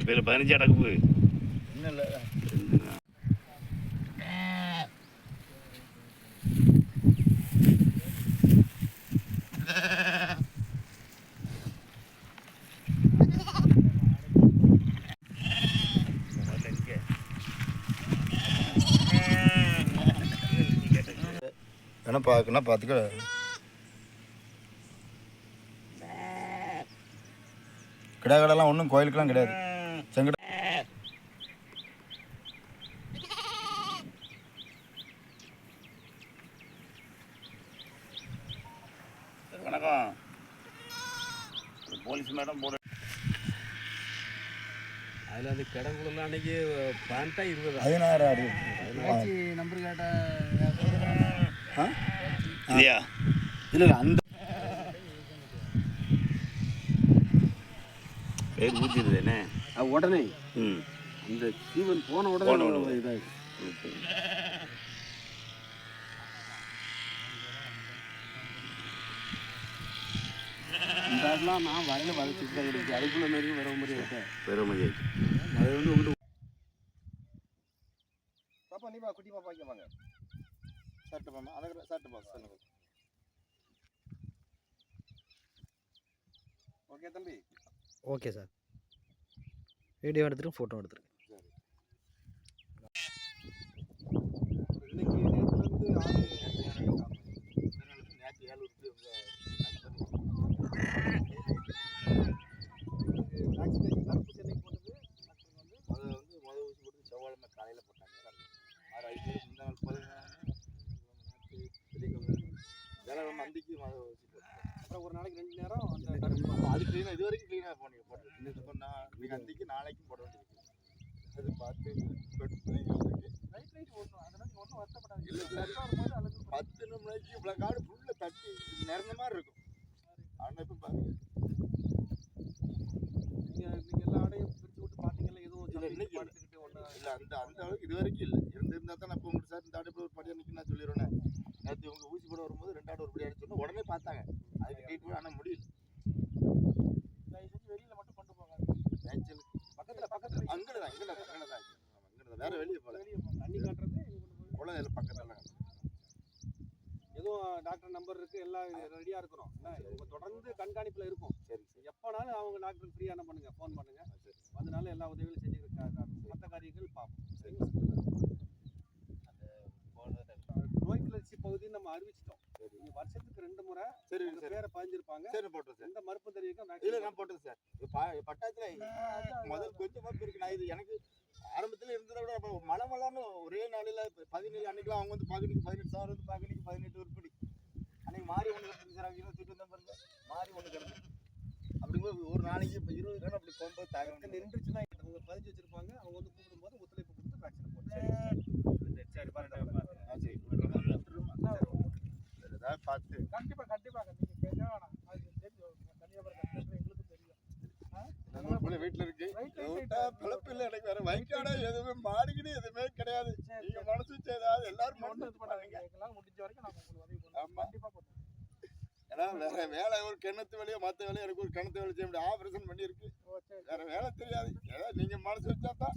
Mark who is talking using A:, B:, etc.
A: இப்போ பதினஞ்சு அடக்கு
B: இன்னும் இல்லை வேணா பார்க்கணும் பார்த்துக்க? கிடா கடைலாம் ஒன்றும் கோயிலுக்கெல்லாம் கிடையாது.
A: போலீஸ் மேடம் போட
C: அதில் அந்த கிடங்குலாம் அன்னைக்கு பேண்ட்டா இருபது
B: பதினாறு அடி
C: நம்பர் கேட்ட?
A: இல்லையா?
B: இல்லை இல்லை அந்த
A: பேர் ஊற்றிடுது என்ன?
C: உடனே.
A: ம்.
C: அந்த ஜீவன் போன உடனே
A: உடனே.
C: ஆடெல்லாம் நான் வயலில் வதச்சிட்டு தான் இருக்கு அதுக்குள்ள நிறைய வர முடியாது
A: பெருமதி
C: அது வந்து உண்டு.
B: பாப்பா நீ வா குட்டி பாப்பா இங்கே வாங்க. சட்டு மாமா அதை சட்டு பாப்பா சொல்லுங்க. ஓகே தம்பி.
D: ஓகே சார் வீடியோ எடுத்துருங்க ஃபோட்டோ எடுத்துருங்க
B: இன்னைக்கு நேற்றுலேருந்து ஆறு நேற்று ஏழு வேக்சினேஷன் தடுப்பூசி என்னைக்கு போட்டது டாக்டர் வந்து அது வந்து முதல் ஊசி போட்டு செவ்வாழைமை காலையில் போட்டாங்க ஐந்து இந்த நாள் பதினொன்று வேலை போட்டாங்க அப்புறம் ஒரு நாளைக்கு ரெண்டு நேரம் அது க்ளீனாக இது வரைக்கும் க்ளீனாக போனீங்க போட்டு இன்னைக்கு அந்திக்கு நாளைக்கும் போட வேண்டியிருக்கு அது பார்த்து ரைட் ரைட் ஒன்றும் அதெல்லாம் ஒன்றும் வருத்தப்படாது இல்லை பத்து நிமிஷம் இவ்வளோ காடு ஃபுல்லாக தட்டி நிறந்த மாதிரி இருக்கும். ஆனால் இப்போ பாருங்க நீங்கள் நீங்கள் எல்லா ஆடையும் பிரித்து விட்டு பார்த்தீங்களா எதுவும் இல்லை இன்னைக்கு படுத்துக்கிட்டு ஒன்று இல்லை அந்த அந்த அளவுக்கு இது வரைக்கும் இல்லை. இருந்திருந்தா தான் நான் இப்போ உங்களுக்கு சார் இந்த ஆடு ஒரு படியாக நிற்க நான் சொல்லிடுவேன் நேற்று இவங்க ஊசி போட வரும்போது ரெண்டு ஆடு ஒரு படி அடிச்சோன்னா உடனே பார்த்தாங்க. அதுக்கு ட்ரீட்மெண்ட் ஆனால் முடியல. வெளியில் மட்டும் கொண்டு போங்க. மேய்ச்சலுக்கு பக்கத்தில் பக்கத்தில். அங்கே தான் இங்கே தான் அங்கே தான் அங்கே தான் வேறு வெளியே போகல. வெளியே போகல தண்ணி காட்டுறது குளம் இல்லை பக்கத்தில். எதுவும் டாக்டர் நம்பர் இருக்கு எல்லாம் ரெடியாக இருக்கிறோம். தொடர்ந்து கண்காணிப்பில் இருக்கும். சரி எப்போனாலும் அவங்க டாக்டர் ஃப்ரீயான பண்ணுங்க? ஃபோன் பண்ணுங்க. அதனால எல்லா உதவிகளும் செஞ்சுருக்காங்க மற்ற காரியங்கள் பார்ப்போம். நோய் கிளர்ச்சி பகுதின்னு நம்ம அறிவிச்சிட்டோம். வருஷத்துக்கு ரெண்டு முறை சரி பேரை பதிஞ்சிருப்பாங்க சரி போட்டோம் சார். எந்த மறுப்பு தெரிவிக்கும் இல்ல நான் போட்டேன் சார். பட்டாத்துல முதல் கொஞ்சமா இருக்கு. நான் இது எனக்கு ஆரம்பத்துல இருந்ததை விட மழை மழைன்னு ஒரே நாளில் பதினேழு அன்னைக்கெல்லாம் அவங்க வந்து பகனிக்கு பதினெட்டு சார் வந்து பகனிக்கு பதினெட்டு உருப்படி அன்னைக்கு மாறி ஒன்று கிடந்துருக்கு சார். அவங்க சுட்டு வந்த பாருங்க. மாறி ஒன்று அப்படிங்கும்போது ஒரு நாளைக்கு இப்போ இருபது கிராம் அப்படி போகும்போது தகவல் நின்றுச்சுன்னா அவங்க பதிஞ்சு வச்சிருப்பாங்க. அவங்க வந்து கூப்பிடும்போது ஒத்துழைப்பு கொடுத்து வேக்சின் போட்டு சரி. சரி ஏதாவது பார்த்து. கண்டிப்பாக கண்டிப்பாக நீங்கள் கேட்க வேணாம். வீட்டில் இருக்கு. பிழப்பு இல்லை எனக்கு வேற வைக்காடா எதுவுமே மாடிக்கிட்டு எதுவுமே கிடையாது நீங்க மனசு வச்சு ஏதாவது எல்லாரும் மனசு வச்சு பண்ணாங்க எங்களால் முடிஞ்ச வரைக்கும் நான் உங்களுக்கு உதவி பண்ணுறேன் கண்டிப்பாக பண்ணுறேன் ஏன்னா வேற வேலை ஒரு கிணத்து வேலையோ மற்ற வேலையோ எனக்கு ஒரு கிணத்து வேலை செய்ய முடியும் ஆபரேஷன் பண்ணியிருக்கு. வேற வேலை தெரியாது. ஏதாவது நீங்க மனசு வச்சா தான்.